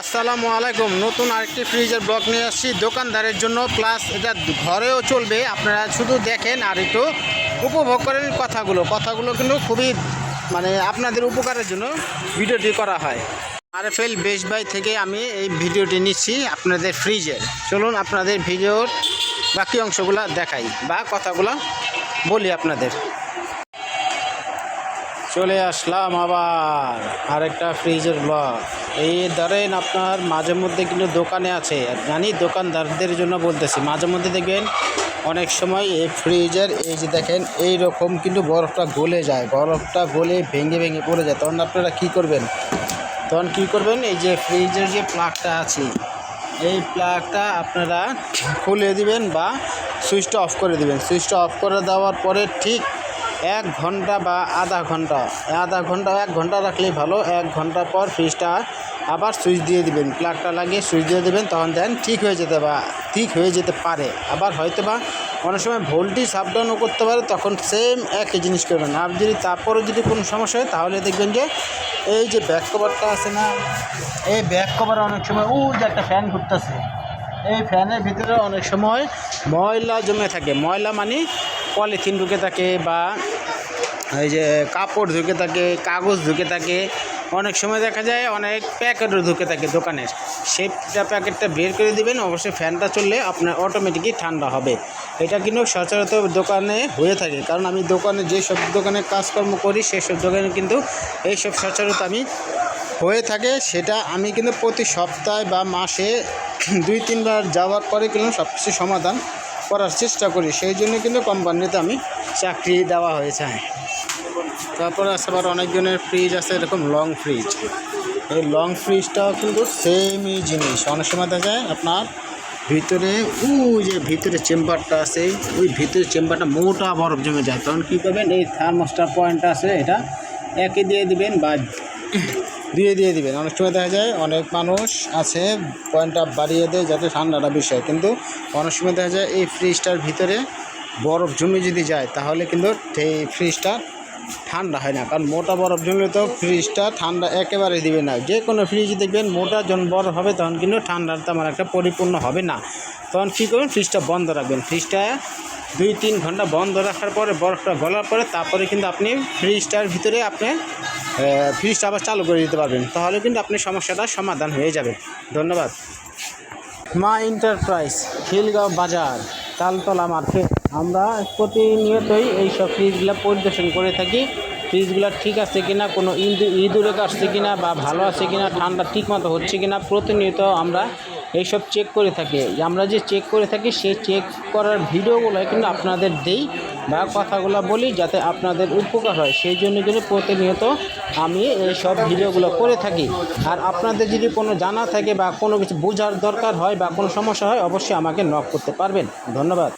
আসসালামু আলাইকুম। নতুন আরেকটি ফ্রিজের ব্লক নিয়ে আসছি। দোকানদারের জন্য প্লাস এটা ঘরেও চলবে। আপনারা শুধু দেখেন আর একটু উপভোগ করেন কথাগুলো। কথাগুলো কিন্তু খুবই মানে আপনাদের উপকারের জন্য ভিডিওটি করা হয়। আর আরএফএল বেশ বাই থেকে আমি এই ভিডিওটি নিচ্ছি আপনাদের ফ্রিজের। চলুন আপনাদের ভিডিওর বাকি অংশগুলো দেখাই বা কথাগুলো বলি আপনাদের। চলে আসলাম আবার আরেকটা ফ্রিজের ব্লগ এই ধরেন আপনার মাঝে মধ্যে কিন্তু দোকানে আছে। জানি দোকানদারদের জন্য বলতেছি, মাঝে মধ্যে দেখবেন অনেক সময় এই ফ্রিজের এই যে দেখেন এই রকম কিন্তু বরফটা গলে যায়। বরফটা গলে ভেঙে ভেঙে পড়ে যায়। তখন আপনারা কী করবেন? তখন কী করবেন? এই যে ফ্রিজের যে প্লাগটা আছে, এই প্লাগটা আপনারা খুলে দিবেন বা সুইচটা অফ করে দিবেন। সুইচটা অফ করে দেওয়ার পরে ঠিক এক ঘণ্টা বা আধা ঘণ্টা। আধা ঘণ্টা, এক ঘণ্টা রাখলেই ভালো, এক ঘণ্টা পর ফ্রিজটা আবার সুইচ দিয়ে দিবেন। প্লাগটা লাগিয়ে সুইচ দিয়ে দেবেন, তখন দেন ঠিক হয়ে যেতে বা, ঠিক হয়ে যেতে পারে। আবার হয়তো বা অনেক সময় ভোল্টেজ ডাউনও করতে পারে, তখন সেম একই জিনিস করবেন। আর যদি তারপরে যদি কোনো সমস্যা হয়, তাহলে দেখবেন যে এই যে ব্যাক কভারটা আছে না, এই ব্যাক কভার অনেক সময় ও যে একটা ফ্যান ঘুরতেছে। এই ফ্যানের ভিতরে অনেক সময় ময়লা জমে থাকে। ময়লা মানে পলিথিন ঢুকে থাকে বা এই যে কাপড় ঢুকে থাকে, কাগজ ঢুকে থাকে, অনেক সময় দেখা যায় অনেক প্যাকেটও ঢুকে থাকে দোকানের। সেটা প্যাকেটটা বের করে দিবেন, অবশ্যই ফ্যানটা চললে আপনার অটোমেটিকই ঠান্ডা হবে। এটা কিন্তু সচরাচর দোকানে হয়ে থাকে, কারণ আমি দোকানে যেসব দোকানে কাজকর্ম করি, সেসব দোকানে কিন্তু এইসব সচরাচর আমি হয়ে থাকে। সেটা আমি কিন্তু প্রতি সপ্তাহে বা মাসে দুই, তিনবার যাওয়ার পরে কিন্তু সব কিছু সমাধান করার চেষ্টা করি। সেই জন্য কিন্তু কোম্পানিতে আমি চাকরি দেওয়া হয়েছে। তারপরে আছে আবার অনেকজনের ফ্রিজ আছে, এরকম লং ফ্রিজ এই লং ফ্রিজটাও কিন্তু সেমই জিনিস। অনেক সময় দেখা যায় আপনার ভিতরে, ওই যে ভিতরে চেম্বারটা আছে, ওই ভিতরে চেম্বারটা মোটা বরফ জমে যায়। তখন কী করবেন? এই থার্মোস্টার পয়েন্টটা আছে, এটা একে দিয়ে দিবেন বা দিয়ে দিয়ে দিবেন। অনেক সময় দেখা যায় অনেক মানুষ আছে পয়েন্টটা বাড়িয়ে দেয় যাতে ঠান্ডাটা বেশি হয়। কিন্তু অনেক সময় দেখা যায় এই ফ্রিজটার ভিতরে বরফ জমে যদি যায়, তাহলে কিন্তু এই ফ্রিজটা ঠান্ডা হয় না। কারণ মোটা বরফ জমলে তো ফ্রিজটা ঠান্ডা একেবারে দিবে না। যে কোনো ফ্রিজ দেখবেন মোটা যখন বরফ হবে, তখন কিন্তু ঠান্ডার তেমন একটা পরিপূর্ণ হবে না। তখন কী করবেন ফ্রিজটা বন্ধ রাখবেন। ফ্রিজটা দুই তিন ঘণ্টা বন্ধ রাখার পরে বরফটা গলার পরে, তারপরে কিন্তু আপনি ফ্রিজটার ভিতরে আপনি ফ্রিজটা আবার চালু করে দিতে পারবেন। তাহলে কিন্তু আপনি সমস্যাটার সমাধান হয়ে যাবে। ধন্যবাদ। মা এন্টারপ্রাইজ, খিলগাঁও বাজার, তালতলা মার্কেট। আমরা প্রতিনিয়তই এই সব ফ্রিজগুলো পরিদর্শন করে থাকি। ফ্রিজগুলো ঠিক আছে কিনা, কোনো ঈদ ইঁদুরে কাটছে কিনা বা ভালো আছে কিনা, ঠান্ডা ঠিক মতো হচ্ছে কিনা, প্রতিনিয়ত আমরা এইসব চেক করে থাকে। আমরা যে চেক করে থাকি, সেই চেক করার ভিডিওগুলো কিন্তু আপনাদের দেই বা কথাগুলো বলি যাতে আপনাদের উপকার হয়। সেই জন্য কিন্তু প্রতিনিয়ত আমি এই সব ভিডিওগুলো করে থাকি। আর আপনাদের যদি কোনো জানা থাকে বা কোনো কিছু বোঝার দরকার হয় বা কোনো সমস্যা হয়, অবশ্যই আমাকে নক করতে পারবেন। ধন্যবাদ।